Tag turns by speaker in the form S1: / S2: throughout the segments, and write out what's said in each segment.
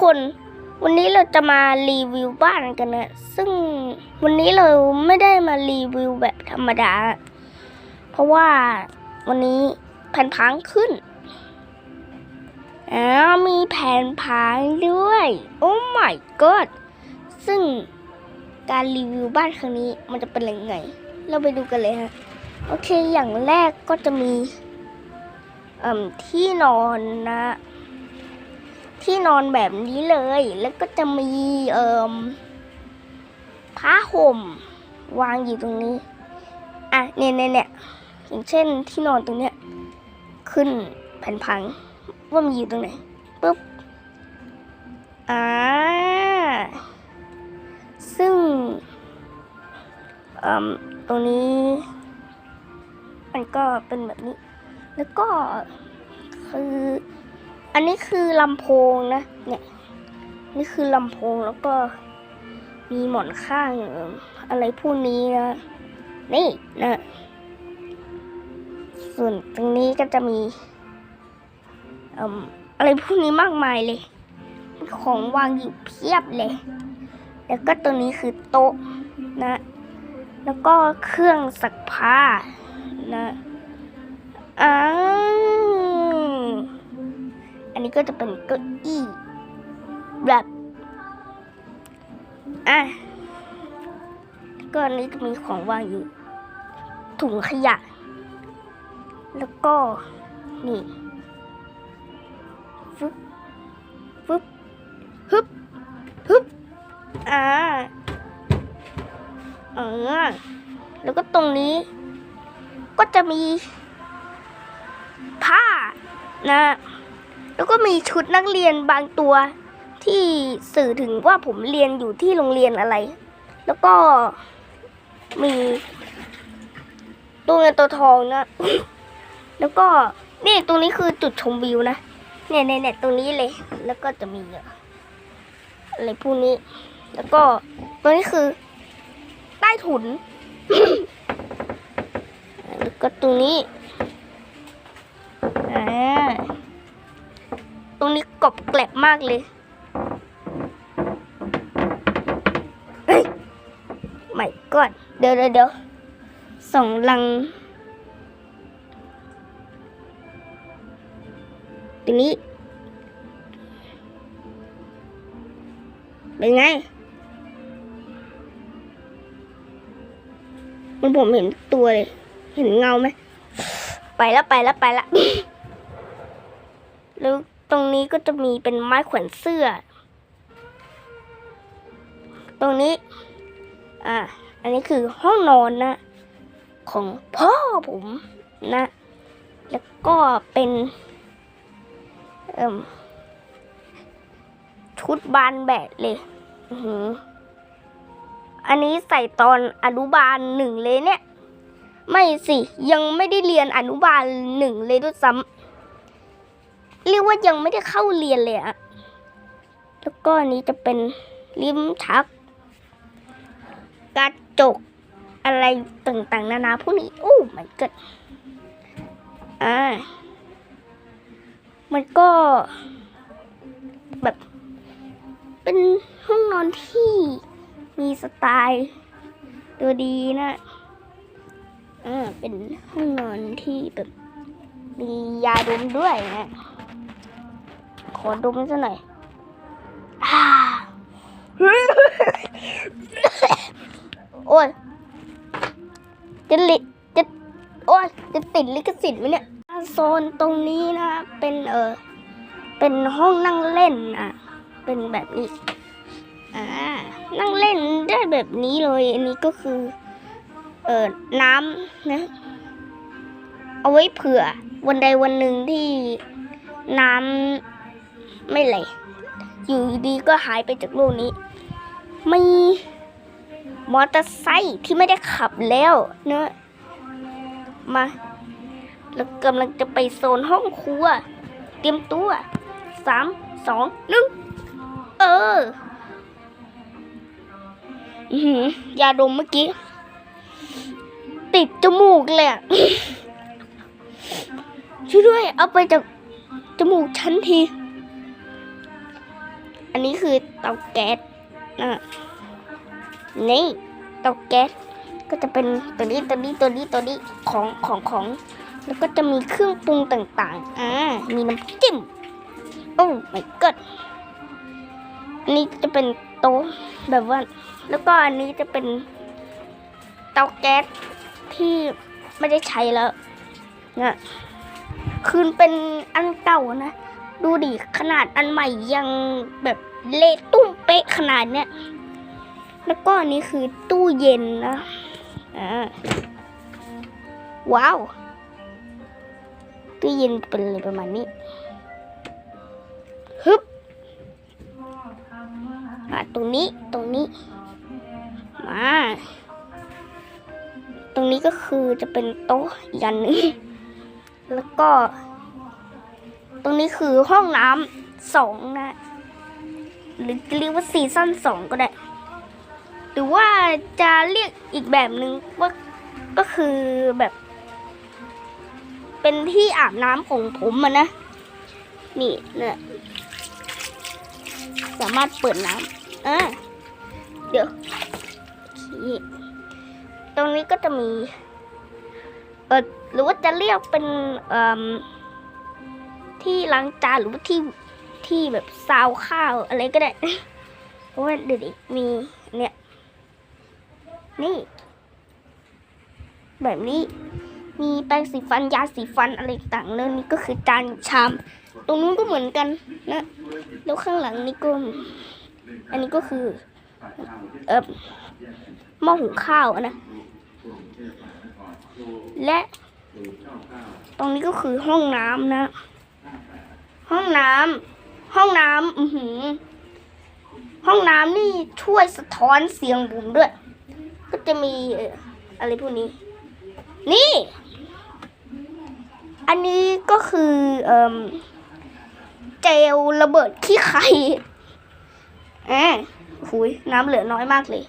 S1: คน วันนี้เราจะมารีวิวบ้านกันนะ ซึ่งวันนี้เราไม่ได้มารีวิวแบบธรรมดา เพราะว่าวันนี้แผ่นพังขึ้นอ้าวมีแผ่นพังด้วย โอ้ my god ซึ่งการรีวิวบ้านครั้งนี้มันจะเป็นยังไง เราไปดูกันเลยฮะ โอเคอย่างแรกก็จะมีอ่มที่นอนนะ ที่นอนแบบนี้เลย แล้วก็จะมีเอ่มผ้าห่มวางอยู่ตรงนี้ อะเนี่ยเนี่ยเนี่ยอย่างเช่นที่นอนตรงเนี้ยขึ้นแผ่นพังว่ามันอยู่ตรงไหนปุ๊บอ่าซึ่งเอ่มตรงนี้ มันก็เป็นแบบนี้ แล้วก็คือ อันนี้คือลำโพงนะ เนี่ย นี่คือลำโพงแล้วก็มีหมอนข้างอะไรพวกนี้นะ นี่นะ ส่วนตรงนี้ก็จะมีอะไรพวกนี้มากมายเลย ของวางอยู่เพียบเลย แล้วก็ตัวนี้คือโต๊ะนะ แล้วก็เครื่องซักผ้านะอ้าวอันนี้ ก็จะเป็นเก้าอี้แบบอะก็อันนี้จะมีของวางอยู่ ถุงขยะ แล้วก็นี่ฟึบฟึบฮึบฮึบอ่าเออแล้วก็ตรงนี้ ก็จะมีผ้านะ แล้วก็มีชุดนักเรียนบางตัวที่สื่อถึงว่าผมเรียนอยู่ที่โรงเรียนอะไร แล้วก็มีตัวเงินตัวทองนะ แล้วก็นี่ตรงนี้คือจุดชมวิวนะ เนี่ยเนี่ยเนี่ยตรงนี้เลย แล้วก็จะมีอะไรพวกนี้ แล้วก็ตัวนี้คือ ใต้ถุน แล้วก็ตรงนี้ รงนี้กบแกลบมากเลยเฮ้ยไม่ก่อนเดี๋ยวเดี๋ยวเดี๋ยวสองลังตรงนี้ เป็นไงมันผมเห็นตัวเลย เห็นเงาไหม ไปแล้วไปแล้วไปแล้วแล้ว ตรงนี้ก็จะมีเป็นไม้แขวนเสื้อ ตรงนี้ อ่าอันนี้คือห้องนอนนะ ของพ่อผมนะ แล้วก็เป็นเอ่มชุดบานแบะเลยอืออันนี้ใส่ตอนอนุบาลหนึ่งเลยเนี่ย ไม่สิยังไม่ได้เรียนอนุบาลหนึ่งเลยด้วยซ้ำ เรียกว่ายังไม่ได้เข้าเรียนเลยอะแล้วก็อันนี้จะเป็นลิ้มชักกระจกอะไรต่างๆ นานาพวกนี้ โอ้มันเกิดอ่ามันก็ แบบ เป็นห้องนอนที่มีสไตล์ตัวดีนะอ่าเป็นห้องนอนที่แบบมียาดมด้วยนะ ขอดมซะหน่อยอ่าโอ้ยจะลิจะโอ้ยจะติดลิขสิทธิ์ไหมเนี่ยโซนตรงนี้นะเป็นเออเป็นห้องนั่งเล่นอะ เป็นแบบนี้อ่านั่งเล่นได้แบบนี้เลย อันนี้ก็คือ เออน้ำนะ เอาไว้เผื่อวันใดวันหนึ่งที่น้ำ ไม่ไหลอยู่ดีก็หายไปจากโลกนี้ มีมอเตอร์ไซค์ที่ไม่ได้ขับแล้วเนอะมาแล้วกำลังจะไปโซนห้องครัว เตรียมตัวสามสองหนึ่งเอออือหือยาดมเมื่อกี้ ติดจมูกเลยช่วยด้วย เอาไปจากจมูกฉันที อันนี้คือเตาแก๊สนะนี่เตาแก๊สก็จะเป็นตัวนี้ตัวนี้ตัวนี้ตัวนี้ของของของ แล้วก็จะมีเครื่องปรุงต่างๆ อ่า มีน้ำจิ้ม โอ้ my god อันนี้จะเป็นโต๊ะแบบว่า แล้วก็อันนี้จะเป็นเตาแก๊สที่ไม่ได้ใช้แล้วนะคืนเป็นอันเก่านะ ดูดิขนาดอันใหม่ยังแบบเละตุ้มเป๊ะขนาดเนี้ย แล้วก็นนี้คือตู้เย็นนะอ่าว้าว ตู้เย็นเป็นอะไรประมาณนี้ฮึบมาตรงนี้ตรงนี้มาตรงนี้ก็คือจะเป็นโต๊ะอีกอันนึงแล้วก็ ตรงนี้คือห้องน้ำสองนะ หรือจะเรียกว่าซีซั่นสองก็ได้ หรือว่าจะเรียกอีกแบบหนึ่งว่าก็คือแบบ เป็นที่อาบน้ำของผมอะนะ นี่เนี่ยสามารถเปิดน้ำอะเดี๋ยวตรงนี้ก็จะมี เออหรือว่าจะเรียกเป็นเอ่ม ที่ล้างจานหรือว่าที่ที่แบบซาวข้าวอะไรก็ได้เพราะว่าเดี๋ยวดิมีเนี่ยนี่แบบนี้มีแปรงสีฟันยาสีฟันอะไรต่างๆแล้วนี่ก็คือจานชาม ตรงนู้นก็เหมือนกันนะแล้วข้างหลังนี่ก็อันนี้ก็คือเออหม้อหุงข้าวนะและตรงนี้ก็คือห้องน้ำนะ ห้องน้ำห้องน้ำอือหือ ห้องน้ำนี่ช่วยสะท้อนเสียงผมด้วย ก็จะมีอะไรพวกนี้ นี่ อันนี้ก็คือเอ่มเจลระเบิดขี้ไข่แอบหุยน้ำเหลือน้อยมากเลย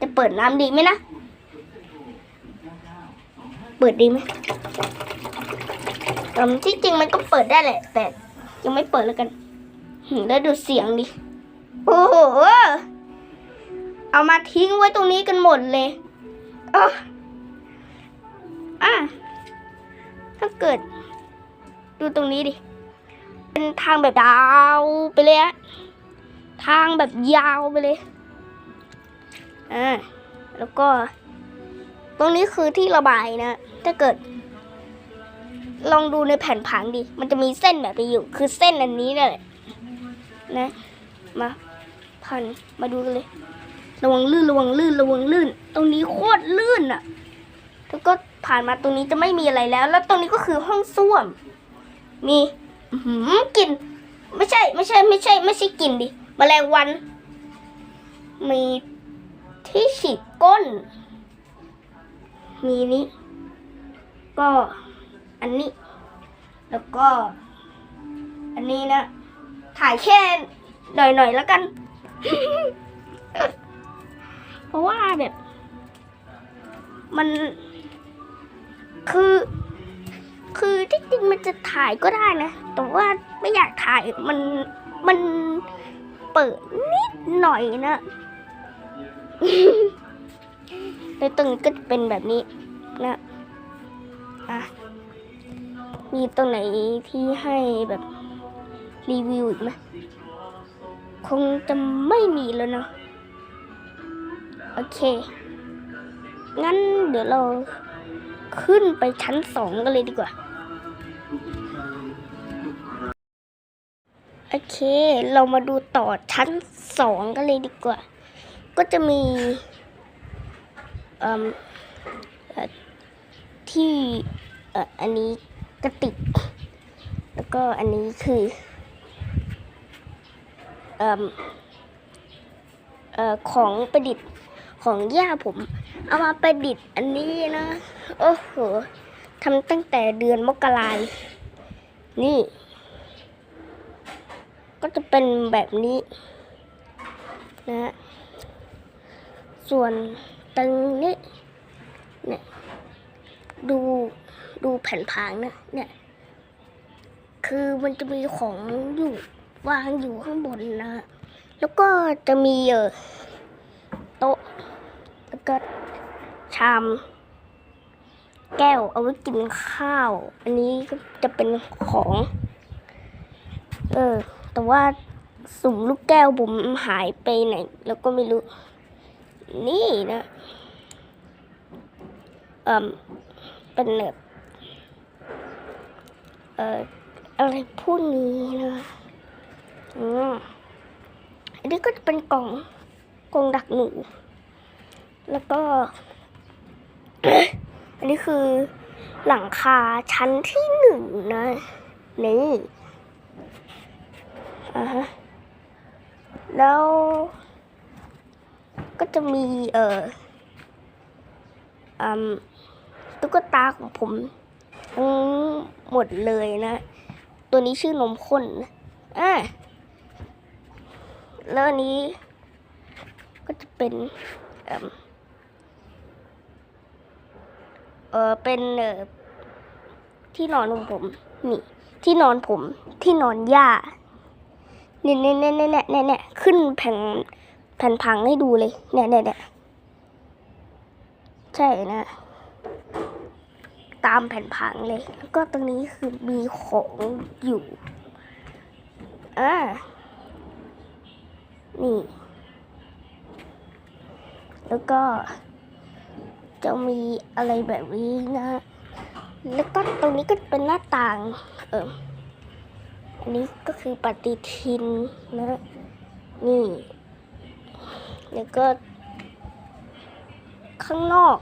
S1: จะเปิดน้ำดีไหมนะ เปิดดีไหม ที่จริงมันก็เปิดได้แหละ แต่ยังไม่เปิดแล้วกันหืมแล้วดูเสียงดิ โอ้โห เอามาทิ้งไว้ตรงนี้กันหมดเลยเอออะถ้าเกิด ดูตรงนี้ดิ เป็นทางแบบยาวไปเลยอะทางแบบยาวไปเลยอ่าแล้วก็ ตรงนี้คือที่ระบายนะ ถ้าเกิด ลองดูในแผ่นผังดิ มันจะมีเส้นแบบนี้อยู่ คือเส้นอันนี้นั่นแหละนะ มาพันมาดูกันเลย ระวังลื่นระวังลื่นระวังลื่น ตรงนี้โคตรลื่นอะแล้วก็ผ่านมาตรงนี้จะไม่มีอะไรแล้ว แล้วตรงนี้ก็คือห้องส้วม มีหือกลิ่น ไม่ใช่ ไม่ใช่ ไม่ใช่ ไม่ใช่กลิ่นดิแมลงวัน มีที่ฉีดก้น มีนี้ ก็ อันนี้ แล้วก็ อันนี้นะ ถ่ายแค่หน่อยๆแล้วกัน เพราะว่าแบบ มัน คือ คือที่จริงมันจะถ่ายก็ได้นะ แต่ว่าไม่อยากถ่ายมันมันเปิดนิดหน่อยนะแล้วตรงนี้ก็จะเป็นแบบนี้นะ อะ มีตรงไหนที่ให้แบบรีวิวอีกไหมคงจะไม่มีแล้วเนาะโอเค งั้นเดี๋ยวเราขึ้นไปชั้นสองกันเลยดีกว่า โอเค เรามาดูต่อชั้นสองกันเลยดีกว่า ก็จะมีเอิ่มที่อ่อันนี้ กระติก แล้วก็อันนี้คือเอ่มเอ่อของประดิษฐ์ของย่าผม เอามาประดิษฐ์อันนี้นะโอ้โหทำตั้งแต่เดือนมกราคมนี่ ก็จะเป็นแบบนี้นะฮะส่วนตรงนี้เนี่ยดู ดูแผ่นผังนะเนี่ย คือมันจะมีของอยู่วางอยู่ข้างบนนะ แล้วก็จะมีเออโต๊ะแล้วก็ชามแก้วเอาไว้กินข้าว อันนี้ก็จะเป็นของ เออ แต่ว่าสุ่มลูกแก้วผมหายไปไหน แล้วก็ไม่รู้ นี่นะ เอ่มเป็นแบบ อ่ออะไรพวกนี้นะอืมอันนี้ก็จะเป็นกล่องกล่องดักหนู แล้วก็ อันนี้คือหลังคาชั้นที่หนึ่งนะนี่อ่าฮะแล้วก็จะมีเอ่ออืมตุ๊กตาของผม ทั้งหมดเลยนะ ตัวนี้ชื่อนมข้นอ่าแล้วอันนี้ ก็จะเป็น เอ่มเออเป็นเออที่นอนของผม นี่ ที่นอนผม ที่นอนย่าเนี่ยเนี่ยเนี่ยเนี่ยเนี่ยเนี่ยขึ้นแผ่นแผ่นพังให้ดูเลย เนี่ยเนี่ยเนี่ยใช่นะ ตามแผ่นผังเลย แล้วก็ตรงนี้คือมีของอยู่อ่านี่ แล้วก็ จะมีอะไรแบบนี้นะ แล้วก็ตรงนี้ก็เป็นหน้าต่าง เอออันนี้ก็คือปฏิทินนะ นี่ แล้วก็ ข้างนอก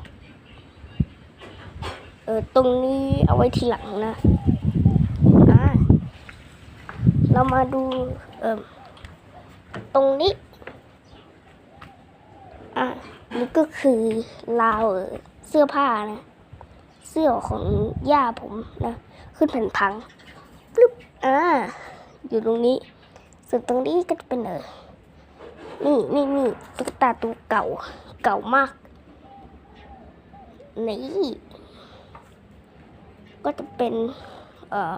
S1: ออตรงนี้เอาไว้ทีหลังนะอ่าเรามาดูเออตรงนี้อะนี่ก็คือราวเอ่อเสื้อผ้านะ เสื้อของย่าผมนะ ขึ้นแผ่นพังปึ๊บอ่าอยู่ตรงนี้ ส่วนตรงนี้ก็จะเป็นเออนี่นี่นี่ตุ๊กตาตัวเก่าเก่ามาก นี่ ก็จะเป็น เอ่อ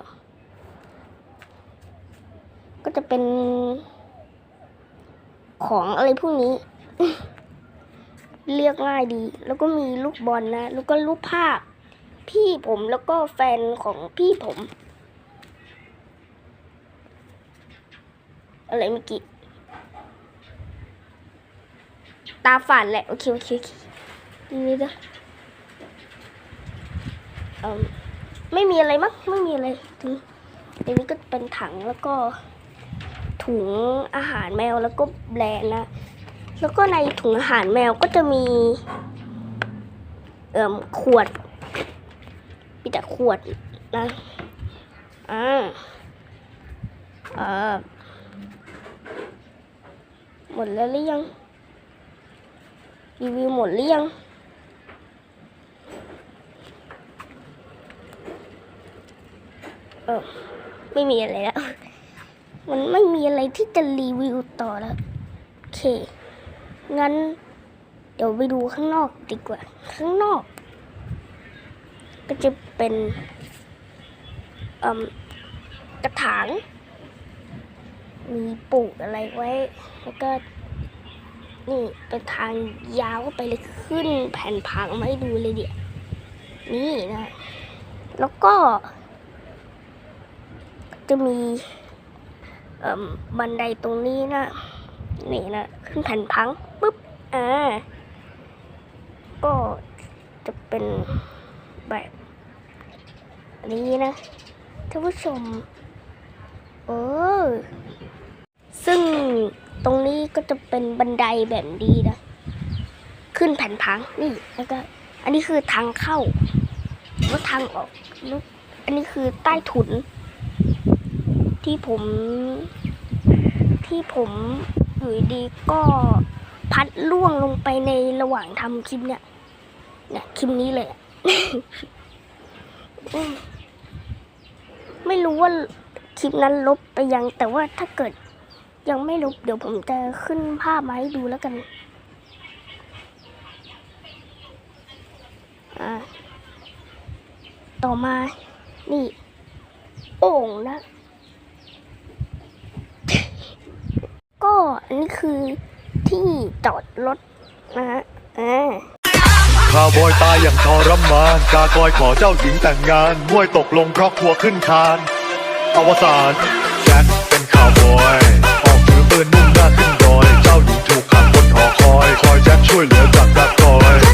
S1: ก็จะเป็น ของอะไรพวกนี้เรียกง่ายดี แล้วก็มีลูกบอลนะ แล้วก็รูปภาพ พี่ผมแล้วก็แฟนของพี่ผม อะไรเมื่อกี้ตาฝันแหละ โอเค โอเคโอเคนี่นะเอม ไม่มีอะไรมั้งไม่มีอะไรถึงตรงนี้ก็เป็นถังแล้วก็ถุงอาหารแมวแล้วก็แบรนด์นะแล้วก็ในถุงอาหารแมวก็จะมี เอ่มขวดมีแต่ขวดนะอ่าเอ่อหมดแล้วหรือยังรีวิวหมดหรือยัง เออไม่มีอะไรแล้ว มันไม่มีอะไรที่จะรีวิวต่อแล้ว โอเค งั้น เดี๋ยวไปดูข้างนอกดีกว่า ข้างนอก ก็จะเป็นอ่มกระถาง มีปลูกอะไรไว้ แล้วก็ นี่เป็นทางยาวไปเลยขึ้นแผ่นผังมาให้ดูเลยเดี๋ยวนี่นะ แล้วก็ จะมีบันไดตรงนี้นะ นี่นะ ขึ้นแผ่นพังปุ๊บ อ่า ก็จะเป็นแบบนี้นะท่านผู้ชม เออ ซึ่งตรงนี้ก็จะเป็นบันไดแบบนี้นะ ขึ้นแผ่นพังนี่แล้วก็ อันนี้คือทางเข้า แล้วทางออกแล้วอันนี้คือใต้ถุน ที่ผม ที่ผมอยู่ดีก็พัดล่วงลงไปในระหว่างทำคลิปเนี่ยเนี่ยคลิปนี้เลยอะไม่รู้ว่าคลิปนั้นลบไปยัง แต่ว่าถ้าเกิดยังไม่ลบเดี๋ยวผมจะขึ้นภาพมาให้ดูแล้วกันอ่าต่อมา นี่ โอ่งนะ ก็อันนี้คือที่จอดรถนะฮะอ่า
S2: ข้าวบอยตายอย่างทรมานกากอยขอเจ้าหญิงแต่งงานมวยตกลงคราะครัวขึ้นคาน อวสานแจ็คเป็นข้าวบอย ออกถือปืนมุ่งหน้าขึ้นดอย เจ้าหญิงถูกขังบนหอคอย คอยแจ็คช่วยเหลือจากกากอย